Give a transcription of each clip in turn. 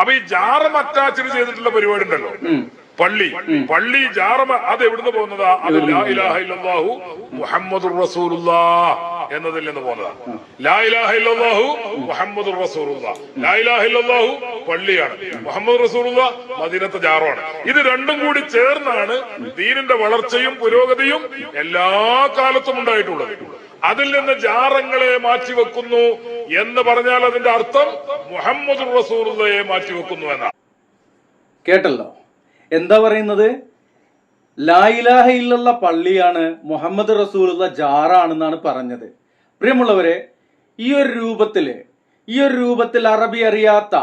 അപ്പൊ ഈ ജാറം അറ്റാച്ച്ഡ് ചെയ്തിട്ടുള്ള പരിപാടി ഉണ്ടല്ലോ പള്ളി. പള്ളി ജാറമ അത് എവിടുന്ന് പോകുന്നതാ? അത് ലാ ഇലാഹ മുഹമ്മദുർ എന്നതിൽ നിന്ന് പോകുന്നതാ. ലാ ഇലാഹ മുഹമ്മദുർ ലാ ഇലാഹ പള്ളിയാണ്. മുഹമ്മദ് റസൂലുള്ള മദീനത്തെ ജാറമാണ്. ഇത് രണ്ടും കൂടി ചേർന്നാണ് ദീനിന്റെ വളർച്ചയും പുരോഗതിയും എല്ലാ കാലത്തും ഉണ്ടായിട്ടുള്ളത്. അതിൽ നിന്ന് ജാറങ്ങളെ മാറ്റിവെക്കുന്നു എന്ന് പറഞ്ഞാൽ അതിന്റെ അർത്ഥം മുഹമ്മദ് റസൂറുള്ളയെ മാറ്റിവെക്കുന്നു എന്നാണ്. കേട്ടല്ലോ? എന്താ പറയുന്നത്? ലായിലാഹ ഇല്ലുള്ള പള്ളിയാണ് മുഹമ്മദ് റസൂലുള്ള ജാറാണെന്നാണ് പറഞ്ഞത്. പ്രിയമുള്ളവരെ ഈ ഒരു രൂപത്തിൽ ഈ ഒരു രൂപത്തിൽ അറബി അറിയാത്ത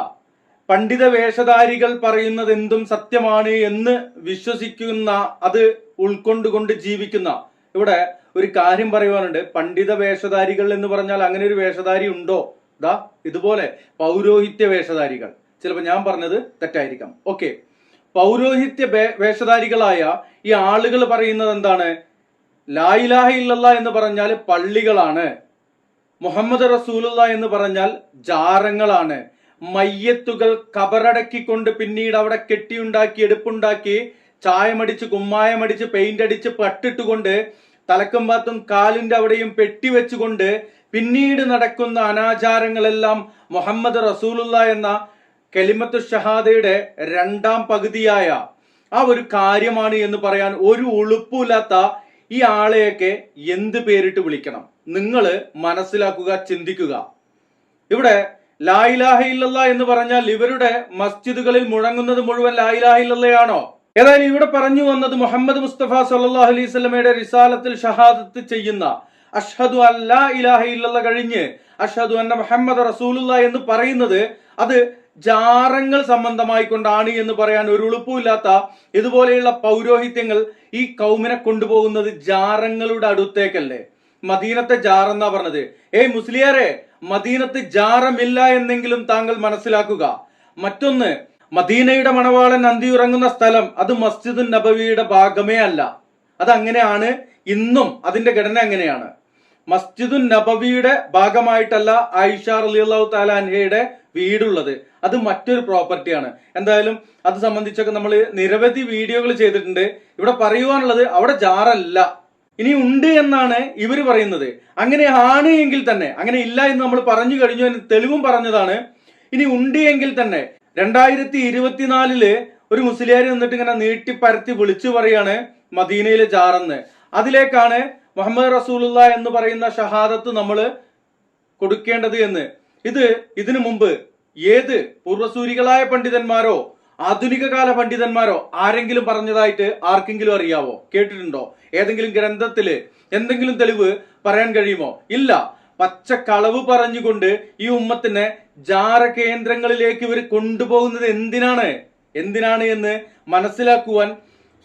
പണ്ഡിത വേഷധാരികൾ പറയുന്നത് എന്തും സത്യമാണ് എന്ന് വിശ്വസിക്കുന്ന അത് ഉൾക്കൊണ്ടുകൊണ്ട് ജീവിക്കുന്ന ഇവിടെ ഒരു കാര്യം പറയുവാനുണ്ട്. പണ്ഡിത വേഷധാരികൾ എന്ന് പറഞ്ഞാൽ അങ്ങനെ ഒരു വേഷധാരി ഉണ്ടോ? ദാ ഇതുപോലെ പൗരോഹിത്യ വേഷധാരികൾ. ചിലപ്പോൾ ഞാൻ പറഞ്ഞത് തെറ്റായിരിക്കാം. ഓക്കെ. പൗരോഹിത്യ വേഷധാരികളായ ഈ ആളുകൾ പറയുന്നത് എന്താണ്? ലായിലാഹ ഇല്ലല്ല എന്ന് പറഞ്ഞാൽ പള്ളികളാണ്. മുഹമ്മദ് റസൂലുള്ള എന്ന് പറഞ്ഞാൽ ജാരങ്ങളാണ് മയ്യത്തുകൾ കബറടക്കിക്കൊണ്ട് പിന്നീട് അവിടെ കെട്ടിയുണ്ടാക്കി എടുപ്പുണ്ടാക്കി ചായമടിച്ച് കുമ്മായമടിച്ച് പെയിന്റ് അടിച്ച് പട്ടിട്ടുകൊണ്ട് തലക്കും ഭാത്തും കാലിന്റെ അവിടെയും പെട്ടി വെച്ചുകൊണ്ട് പിന്നീട് നടക്കുന്ന അനാചാരങ്ങളെല്ലാം മുഹമ്മദ് റസൂലുള്ള എന്ന കലിമത്ത് ഷഹാദയുടെ രണ്ടാം പകുതിയായ ആ ഒരു കാര്യമാണ് എന്ന് പറയാൻ ഒരു ഉളുപ്പില്ലാത്ത ഈ ആളെയൊക്കെ എന്ത് പേരിട്ട് വിളിക്കണം? നിങ്ങൾ മനസ്സിലാക്കുക ചിന്തിക്കുക. ഇവിടെ ലായിലാഹ ഇല്ലല്ല എന്ന് പറഞ്ഞാൽ ഇവരുടെ മസ്ജിദുകളിൽ മുഴങ്ങുന്നത് മുഴുവൻ ലായിലാഹ ഇല്ലല്ലയാണോ? ഏതായാലും ഇവിടെ പറഞ്ഞു വന്നത് മുഹമ്മദ് മുസ്തഫ സല്ലല്ലാഹു അലൈഹി സ്വലമയുടെ റിസാലത്തിൽ ഷഹാദത്ത് ചെയ്യുന്ന അഷ്ഹദു അല്ലാ ഇലാഹ ഇല്ലല്ല കഴിഞ്ഞ് അഷ്ഹദു അന്ന മുഹമ്മദ് റസൂലുള്ള എന്ന് പറയുന്നത് അത് ജാറങ്ങൾ സംബന്ധമായി കൊണ്ടാണ് എന്ന് പറയാൻ ഒരു ഉളുപ്പുമില്ലാത്ത ഇതുപോലെയുള്ള പൗരോഹിത്യങ്ങൾ ഈ കൗമിനെ കൊണ്ടുപോകുന്നത് ജാറങ്ങളുടെ അടുത്തേക്കല്ലേ? മദീനത്തെ ജാറെന്നാ പറഞ്ഞത്. ഏയ് മുസ്ലിയാരെ മദീനത്ത് ജാറമില്ല എന്നെങ്കിലും താങ്കൾ മനസ്സിലാക്കുക. മറ്റൊന്ന് മദീനയുടെ മണവാളൻ അന്തി ഉറങ്ങുന്ന സ്ഥലം അത് മസ്ജിദ് നബവിയുടെ ഭാഗമേ അല്ല. അത് അങ്ങനെയാണ് ഇന്നും അതിന്റെ ഘടന അങ്ങനെയാണ്. മസ്ജിദുൻ നബവിയുടെ ഭാഗമായിട്ടല്ല ആയിഷ അള്ളാഹു താലാൻഹയുടെ വീടുള്ളത്. അത് മറ്റൊരു പ്രോപ്പർട്ടിയാണ്. എന്തായാലും അത് സംബന്ധിച്ചൊക്കെ നമ്മൾ നിരവധി വീഡിയോകൾ ചെയ്തിട്ടുണ്ട്. ഇവിടെ പറയുവാനുള്ളത് അവിടെ ജാറല്ല. ഇനി ഉണ്ട് എന്നാണ് ഇവർ പറയുന്നത്. അങ്ങനെ ആണ് എങ്കിൽ തന്നെ അങ്ങനെ ഇല്ല എന്ന് നമ്മൾ പറഞ്ഞു കഴിഞ്ഞു തെളിവും പറഞ്ഞതാണ്. ഇനി ഉണ്ട് എങ്കിൽ തന്നെ രണ്ടായിരത്തി ഇരുപത്തിനാലിൽ ഒരു മുസ്ലിയാർ നിന്നിട്ട് ഇങ്ങനെ നീട്ടി പരത്തി വിളിച്ചു പറയാണ് മദീനയിലെ ജാറെന്ന്. അതിലേക്കാണ് മുഹമ്മദ് റസൂലുള്ള എന്ന് പറയുന്ന ഷഹാദത്ത് നമ്മൾ കൊടുക്കേണ്ടത് എന്ന്. ഇത് ഇതിനു മുമ്പ് ഏത് പൂർവസൂരികളായ പണ്ഡിതന്മാരോ ആധുനിക കാല പണ്ഡിതന്മാരോ ആരെങ്കിലും പറഞ്ഞതായിട്ട് ആർക്കെങ്കിലും അറിയാവോ? കേട്ടിട്ടുണ്ടോ? ഏതെങ്കിലും ഗ്രന്ഥത്തിൽ എന്തെങ്കിലും തെളിവ് പറയാൻ കഴിയുമോ? ഇല്ല. പച്ച കളവ് പറഞ്ഞുകൊണ്ട് ഈ ഉമ്മത്തിനെ ജാര കേന്ദ്രങ്ങളിലേക്ക് ഇവർ കൊണ്ടുപോകുന്നത് എന്തിനാണ്? എന്തിനാണ് എന്ന് മനസ്സിലാക്കുവാൻ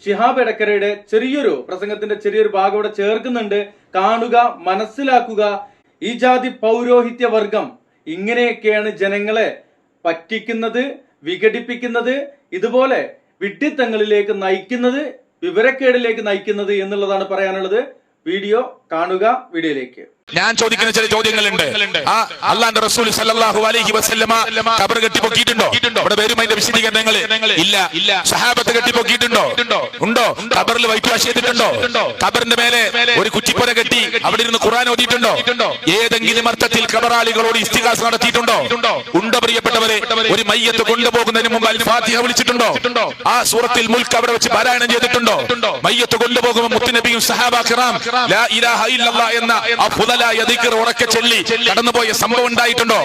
ഷിഹാബ് എടക്കരയുടെ ചെറിയൊരു പ്രസംഗത്തിന്റെ ചെറിയൊരു ഭാഗം ഇവിടെ ചേർക്കുന്നുണ്ട്. കാണുക മനസ്സിലാക്കുക. ഈ ജാതി പൗരോഹിത്യ വർഗം ഇങ്ങനെയൊക്കെയാണ് ജനങ്ങളെ പറ്റിക്കുന്നത് വിഘടിപ്പിക്കുന്നത് ഇതുപോലെ വിഡ്ഢിത്തങ്ങളിലേക്ക് നയിക്കുന്നത് വിവരക്കേടിലേക്ക് നയിക്കുന്നത് എന്നുള്ളതാണ് പറയാനുള്ളത്. വീഡിയോ കാണുക വീഡിയോയിലേക്ക്. ഞാൻ ചോദിക്കുന്ന ചില ചോദ്യങ്ങളുണ്ട്. ആ അള്ളാന്റെ റസൂൽ സല്ലല്ലാഹു അലൈഹി വസല്ലമ ഖബർ കെട്ടിപ്പൊക്കിയിട്ടുണ്ടോ? ഇവിടെ വരും അതിന്റെ വിശദീകരണങ്ങൾ ഇല്ല. ഇല്ല സഹാബത്ത് കെട്ടിപ്പൊക്കിയിട്ടുണ്ടോ? ഉണ്ടോ? ഖബറിൽ വൈറ്റ് വാഷ് ചെയ്തിട്ടുണ്ടോ? ഖബറിന്റെ മേലെ ഒരു കുറ്റിപ്പുര കെട്ടി അവിടെ ഇരുന്ന് ഖുർആൻ ഓതിയിട്ടുണ്ടോ? ഏതെങ്കിലും അർത്ഥത്തിൽ കബറാളികളോട് ഇസ്തികാസ് നടത്തിയിട്ടുണ്ടോ? ഉണ്ടോ പ്രിയപ്പെട്ടവരെ? ഒരു മയ്യത്ത് കൊണ്ടുപോകുന്നതിന് മുമ്പ് അൽ ഫാത്തിഹ വിളിച്ചിട്ടുണ്ടോ? ആ സൂറത്തിൽ മുൽക്ക് അവിടെ വെച്ച് പാരായണം ചെയ്തിട്ടുണ്ടോ? മയ്യത്ത് കൊണ്ടുപോകുമ്പോൾ മുത്തുനബിയും സഹാബ കിറാം ലാ ഇലാഹ ഇല്ലല്ലാഹ് എന്ന ഉറക്കെ ചൊല്ലി കടന്നുപോയ സംഭവം ഉണ്ടായിട്ടുണ്ടോ?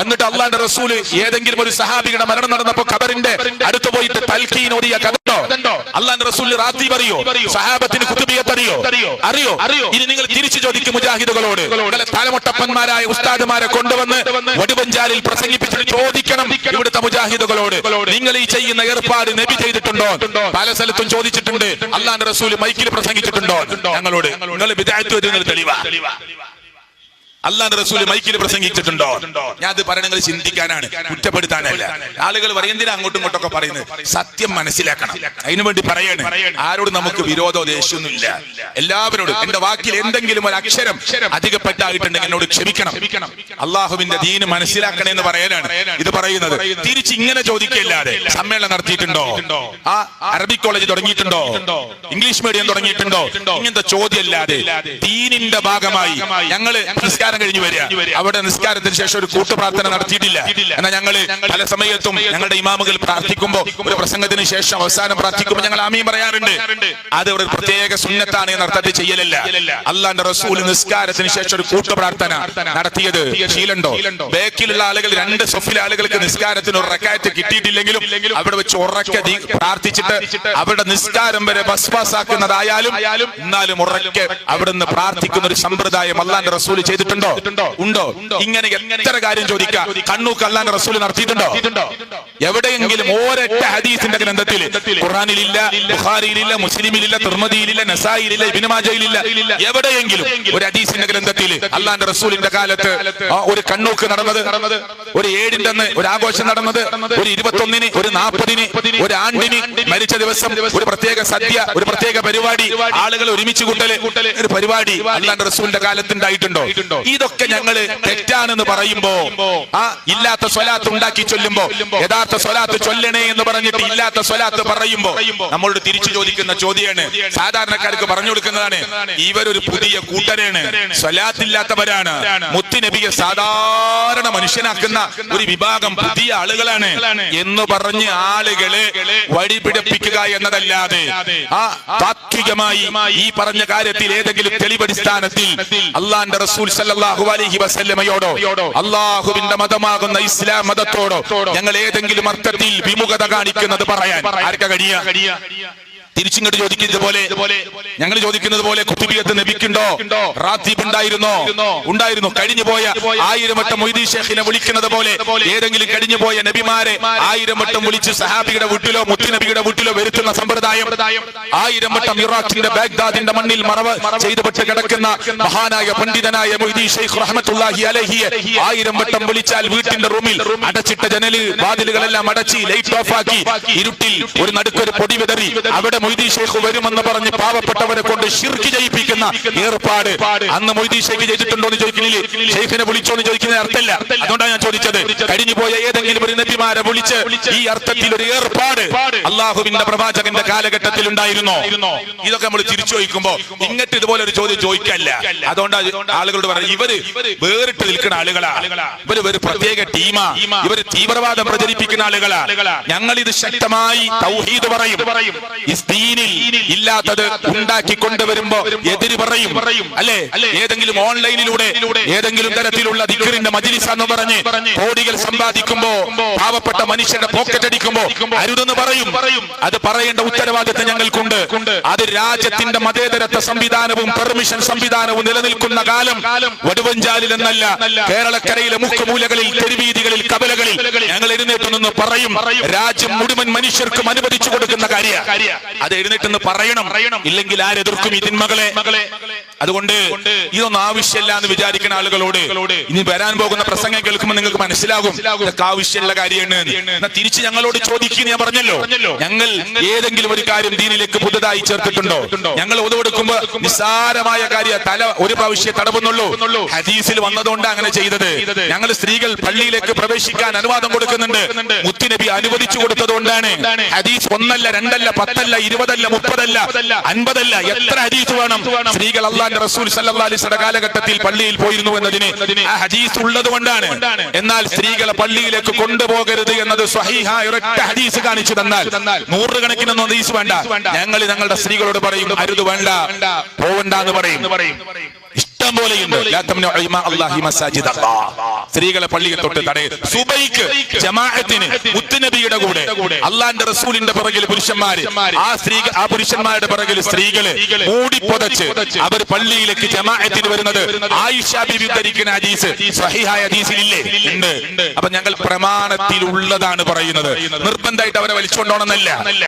എന്നിട്ട് അള്ളാന്റെ റസൂൽ ഏതെങ്കിലും ഒരു സഹാബിയുടെ മരണം നടന്നപ്പോ ഖബറിന്റെ അടുത്ത് പോയിട്ട് തൽക്കീൻ ഓതിയ കഥണ്ടോ അള്ളാന്റെ റസൂൽ റാത്തി പറയോ? സഹാബത്തിന് കുത്തുബിയത്തറിയോ അറിയോ? അറിയോ? ഇനി നിങ്ങൾ തിരിച്ചു ചോദിക്കും മുജാഹിദുകളോട്. തലമുട്ടപ്പന്മാരായ ഉസ്താദുമാരെ കൊണ്ടുവന്ന് വടുവഞ്ചാലിൽ പ്രസംഗിപ്പിച്ചിട്ട് ചോദിക്കണം ഇവിടുത്തെ മുജാഹിദുകളോട്. നിങ്ങൾ ഈ ചെയ്യുന്ന ഏർപ്പാട് നബി ചെയ്തിട്ടുണ്ടോ? പല സ്ഥലത്തും ചോദിച്ചിട്ടുണ്ട്. അള്ളാന്റെ റസൂൽ മൈക്കിൽ പ്രസംഗിച്ചിട്ടുണ്ടോ? ഞങ്ങളോട്. നിങ്ങൾ വിദായത്വ തെളിവാ. അള്ളാന്റെ റസൂൽ മൈക്കിൽ പ്രസംഗിച്ചിട്ടുണ്ടോ? ഞാൻ അത് പറയണങ്ങൾ ചിന്തിക്കാനാണ് കുറ്റപ്പെടുത്താനല്ല. ആളുകൾ പറയുന്നതിന് എന്തിനാ അങ്ങോട്ടും ഇങ്ങോട്ടൊക്കെ പറയുന്നത്? സത്യം മനസ്സിലാക്കണം. അതിനു വേണ്ടി പറയാണ്. ആരോടും നമുക്ക് വിരോധമോ ദേഷ്യമൊന്നുമില്ല. എല്ലാവരോടും എന്റെ വാക്കിൽ എന്തെങ്കിലും ഒരു അക്ഷരം അധികപ്പെട്ടായിട്ടുണ്ടെങ്കിൽ എന്നോട് ക്ഷമിക്കണം. അള്ളാഹുവിന്റെ ദീന് മനസ്സിലാക്കണേ എന്ന് പറയാനാണ് ഇത് പറയുന്നത്. തിരിച്ച് ഇങ്ങനെ ചോദിക്കില്ലാതെ സമ്മേളനം നടത്തിയിട്ടുണ്ടോ? ആ അറബിക് കോളേജ് തുടങ്ങിയിട്ടുണ്ടോ? ഇംഗ്ലീഷ് മീഡിയം തുടങ്ങിയിട്ടുണ്ടോ? ഇങ്ങനത്തെ ചോദ്യമല്ലാതെ ദീനിന്റെ ഭാഗമായി ഞങ്ങൾ നിസ്കാരം കഴിഞ്ഞു വരിക. അവിടെ നിസ്കാരത്തിന് ശേഷം ഒരു കൂട്ടുപ്രാർത്ഥന നടത്തിയിട്ടില്ല. എന്നാൽ ഞങ്ങൾ പല സമയത്തും ഞങ്ങളുടെ ഇമാമുകൾ പ്രാർത്ഥിക്കുമ്പോൾ ഒരു പ്രസംഗത്തിന് ശേഷം അവസാനം പ്രാർത്ഥിക്കുമ്പോൾ ഞങ്ങൾ ആമീൻ പറയാറുണ്ട്. അത് ഒരു പ്രത്യേക സുന്നത്താണ് എന്ന അർത്ഥത്തിൽ ചെയ്യലല്ല. അള്ളാന്റെ റസൂൽ നിസ്കാരത്തിന് ശേഷം ഒരു കൂട്ടുപ്രാർത്ഥന നടത്തിയത് ശീലുണ്ടോ? ബേക്കിലുള്ള ആളുകൾ രണ്ട് സൊഫിലെ ആളുകൾക്ക് നിസ്കാരത്തിന് ഒരു റക്കാറ്റ് കിട്ടിയിട്ടില്ലെങ്കിലും അവിടെ വെച്ച് ഉറക്കെ പ്രാർത്ഥിച്ചിട്ട് അവിടെ നിസ്കാരം വരെ ബസ് പാസ്സാക്കുന്നതായാലും എന്നാലും ഉറക്കെ അവിടുന്ന് പ്രാർത്ഥിക്കുന്ന ഒരു സമ്പ്രദായം അള്ളാന്റെ റസൂൽ ചെയ്തിട്ടുണ്ടോ. ഉണ്ടോ? ഇങ്ങനെ എത്ര കാര്യം ചോദിക്കാം? കണ്ണു കല്ലാൻ റസൂൽ നടത്തിയിട്ടുണ്ടോ? എവിടെയെങ്കിലും ഒരൊറ്റ ഹദീസിന്റെ ഗ്രന്ഥത്തിൽ ഖുറാനിലില്ല ബുഖാരിയിലില്ല മുസ്ലിമിലില്ല തിർമതിയിലില്ല നസായിലില്ല ഇബിനുമാജയിലില്ല എവിടെയെങ്കിലും ഒരു ഹദീസിന്റെ ഗ്രന്ഥത്തിൽ അള്ളാന്റെ റസൂലിന്റെ കാലത്ത് ഒരു കണ്ണൂക്ക് നടന്നത് ഒരു ഏഴിന്റെ അന്ന് ഒരു ആഘോഷം നടന്നത് ഒരു ഇരുപത്തൊന്നിന് ഒരു നാൽപ്പതിന് ഒരു ആണ്ടിന് മരിച്ച ദിവസം ഒരു പ്രത്യേക സദ്യ ഒരു പ്രത്യേക പരിപാടി ആളുകൾ ഒരുമിച്ച് കൂട്ടൽ ഒരു പരിപാടി അള്ളാന്റെ റസൂലിന്റെ കാലത്ത് ഉണ്ടായിട്ടുണ്ടോ? ഇതൊക്കെ ഞങ്ങൾ തെറ്റാണെന്ന് പറയുമ്പോ ആ ഇല്ലാത്ത സ്വലാത്ത് ഉണ്ടാക്കി ചൊല്ലുമ്പോ യഥാർത്ഥ സ്വലാത്ത് ചൊല്ലണേ എന്ന് പറഞ്ഞിട്ട് ഇല്ലാത്ത സ്വലാത്ത് പറയുമ്പോ നമ്മളോട് തിരിച്ചു ചോദിക്കുന്ന ചോദ്യമാണ് സാധാരണക്കാർക്ക് പറഞ്ഞു കൊടുക്കുന്നതാണ് ഇവരൊരു പുതിയ കൂട്ടരാണ് സ്വലാത്തില്ലാത്തവരാണ്. മുത്തുനബിയെ സാധാരണ മനുഷ്യനാക്കുന്ന ഒരു വിഭാഗം പുതിയ ആളുകളാണ് എന്ന് പറഞ്ഞ് ആളുകളെ വഴിപിടിപ്പിക്കുക എന്നതല്ലാതെ ആ താത്വികമായി ഈ പറഞ്ഞ കാര്യത്തിൽ ഏതെങ്കിലും തെളിവടിസ്ഥാനത്തിൽ അള്ളാന്റെ റസൂൽ സല്ലല്ലാഹു അലൈഹി വസല്ലമയോടോ? അള്ളാഹുവിന്റെ മതമാകുന്ന ഇസ്ലാം മതത്തോടോ? ഞങ്ങൾ ഏതെങ്കിലും അർത്ഥത്തിൽ വിമുഖത കാണിക്കുന്നത് പറയാൻ. ആർക്ക കഴിയ തിരിച്ചിങ്ങോട്ട് ചോദിക്കുന്നത് പോലെ ഞങ്ങൾ ചോദിക്കുന്നത് പോലെ കുത്തുബിയത്ത് നബിക്കുണ്ടോ? റാത്തീബ് ഉണ്ടായിരുന്നോ? ഉണ്ടായിരുന്നു. കഴിഞ്ഞു പോയ ആയിരം വട്ടം മൊയ്തീ ഷേഖിനെ വിളിക്കുന്നത് പോലെ ഏതെങ്കിലും കഴിഞ്ഞു പോയ നബിമാരെ ആയിരം വട്ടം വിളിച്ച് സഹാബിയുടെ വീട്ടിലോ മുത്തുനബിയുടെ വീട്ടിലോ വരുത്തുന്ന സമ്പ്രദായം ആയിരം വട്ടം ഇറാഖിന്റെ ബാഗ്ദാദിന്റെ മണ്ണിൽ മറവ് ചെയ്തുപെട്ട് കിടക്കുന്ന മഹാനായ പണ്ഡിതനായ മൊയ്തീ ഷെയ്ഖ് റഹ്മത്തുള്ളാഹി അലഹിയെ ആയിരം വട്ടം വിളിച്ചാൽ വീട്ടിന്റെ റൂമിൽ അടച്ചിട്ട ജനൽ വാതിലുകളെല്ലാം അടച്ച് ലൈറ്റ് ഓഫ് ആക്കി ഇരുട്ടിൽ ഒരു നടുക്കൊരു പൊടി വിതറി അവിടെ മൊയ്തീ ഷേഖ് വരുമെന്ന് പറഞ്ഞ് പാവപ്പെട്ടവരെ കൊണ്ട് ഷിർക്ക് ചെയ്യിപ്പിക്കുന്ന ഏർപ്പാട് അന്ന് മൊയ്തീ ഷേഖ് ചെയ്തിട്ടുണ്ടോ എന്ന് ചോദിക്കുന്നില്ലേ? ഷെയ്ഖിനെ വിളിച്ചോ എന്ന് ചോദിക്കുന്ന അർത്ഥമില്ല. അതുകൊണ്ടാണ് ഞാൻ ചോദിച്ചത്. കഴിഞ്ഞു പോയ ഏതെങ്കിലും ഒരു നബിമാരെ വിളിച്ച് ഈ അർത്ഥത്തിൽ ഒരു ഏർപ്പാട് അള്ളാഹുവിന്റെ പ്രവാചകന്റെ കാലഘട്ടത്തിൽ ഉണ്ടായിരുന്നോ? ഇതൊക്കെ നമ്മൾ തിരിച്ചു ചോദിക്കുമ്പോ ഇങ്ങട്ട് ഇതുപോലെ ഒരു ചോദ്യം ചോദിക്കല്ല. അതുകൊണ്ടാണ് ആളുകളോട് പറഞ്ഞു ഇവർ വേറിട്ട് നിൽക്കുന്ന ആളുകളാ. ഇവർ ഒരു പ്രത്യേക ടീമാ. ഇവർ തീവ്രവാദം പ്രചരിപ്പിക്കുന്ന ആളുകളാ. ഞങ്ങൾ ഇത് ശക്തമായി തൗഹീദ് പറയും. ദീനിൽ ഇല്ലാത്തത് ഉണ്ടാക്കി കൊണ്ടുവരുമ്പോ എതിര് പറയും. അല്ലെ? ഏതെങ്കിലും ഓൺലൈനിലൂടെ ഏതെങ്കിലും തരത്തിലുള്ള ദിക്കറിന്റെ മജിലിസ് എന്ന് പറഞ്ഞ് കോടികൾ സമ്പാദിക്കുമ്പോ പാവപ്പെട്ട മനുഷ്യന്റെ പോക്കറ്റ് അടിക്കുമ്പോ അരുതെന്ന് പറയും. അത് പറയേണ്ട ഉത്തരവാദിത്തം ഞങ്ങൾക്കുണ്ട്. അത് രാജ്യത്തിന്റെ മതേതരത്വ സംവിധാനവും പെർമിഷൻ സംവിധാനവും നിലനിൽക്കുന്ന കാലം വടുവഞ്ചാലിൽ എന്നല്ല കേരളക്കരയിലെ മുക്കുമൂലകളിൽ തെരുവീതികളിൽ കബലകളിൽ ഞങ്ങൾ എഴുന്നേറ്റ് നിന്ന് പറയും രാജ്യം മുഴുവൻ മനുഷ്യർക്കും അനുവദിച്ചു കൊടുക്കുന്ന കാര്യ. അത് എഴുന്നേറ്റ് നിന്ന് പറയണം. ഇല്ലെങ്കിൽ ആരെതിർക്കും ഈ തിന്മകളെ. അതുകൊണ്ട് ഇതൊന്നും ആവശ്യമില്ല എന്ന് വിചാരിക്കുന്ന ആളുകളോട് ഇനി വരാൻ പോകുന്ന പ്രസംഗം കേൾക്കുമ്പോൾ നിങ്ങൾക്ക് മനസ്സിലാകും ഇതൊക്കെ ആവശ്യമുള്ള കാര്യമാണ് എന്ന്. തിരിച്ച് ഞങ്ങളോട് ചോദിക്കുന്നു ഞാൻ പറഞ്ഞല്ലോ. ഞങ്ങൾ ഏതെങ്കിലും ഒരു കാര്യം ദീനിലേക്ക് പുതുതായി ചേർത്തിട്ടുണ്ടോ? ഞങ്ങൾ ഒതുകൊടുക്കുമ്പോ നിസ്സാരമായ കാര്യം തല ഒരു പ്രാവശ്യം തടവുന്നുള്ളൂ. ഹദീസിൽ വന്നതുകൊണ്ട് അങ്ങനെ ചെയ്തത്. ഞങ്ങൾ സ്ത്രീകൾ പള്ളിയിലേക്ക് പ്രവേശിക്കാൻ അനുവാദം കൊടുക്കുന്നുണ്ട്. മുത്തുനബി അനുവദിച്ചു കൊടുത്തതുകൊണ്ടാണ്. ഹദീസ് ഒന്നല്ല രണ്ടല്ല പത്തല്ല ഇരുപതല്ല മുപ്പതല്ല അൻപതല്ല എത്ര ഹദീസ് വേണം? സ്ത്രീകൾ അള്ളാന്റെ റസൂൽ വസല്ലം കാലഘട്ടത്തിൽ പള്ളിയിൽ പോയിരുന്നു എന്നതിന് ആ ഹദീസ് ഉള്ളത് കൊണ്ടാണ്. എന്നാൽ സ്ത്രീകളെ പള്ളിയിലേക്ക് കൊണ്ടുപോകരുത് എന്നത് ഹദീസ് കാണിച്ചു തന്നാൽ നൂറുകണക്കിനൊന്നും ഹദീസ് വേണ്ട. ഞങ്ങൾ ഞങ്ങളുടെ സ്ത്രീകളോട് പറയും അരുത് വേണ്ട പോവണ്ട എന്ന് പറയും. ഇഷ്ടം പോലെയുണ്ട്. സ്ത്രീകളെ പള്ളിയിൽ തൊട്ട് തടയ സുബൈക്ക് ജമാഅത്തിന് മുത്തുനബിയുടെ കൂടെ. അള്ളാന്റെ റസൂലിന്റെ പിറകിൽ പുരുഷന്മാര്. ആ സ്ത്രീ ആ പുരുഷന്മാരുടെ പിറകിൽ സ്ത്രീകൾ മൂടി പുതച്ച് അവർ പള്ളിയിലേക്ക് ജമാഅത്തിന് വരുന്നത് ആയിഷ ബിബി ധരിക്കുന്ന ഹദീസ്. സഹിഹായ ഹദീസിലില്ലേ? ഉണ്ട്. അപ്പൊ ഞങ്ങൾ പ്രമാണത്തിലുള്ളതാണ് പറയുന്നത്. നിർബന്ധമായിട്ട് അവരെ വലിച്ചുകൊണ്ടോണമെന്നല്ല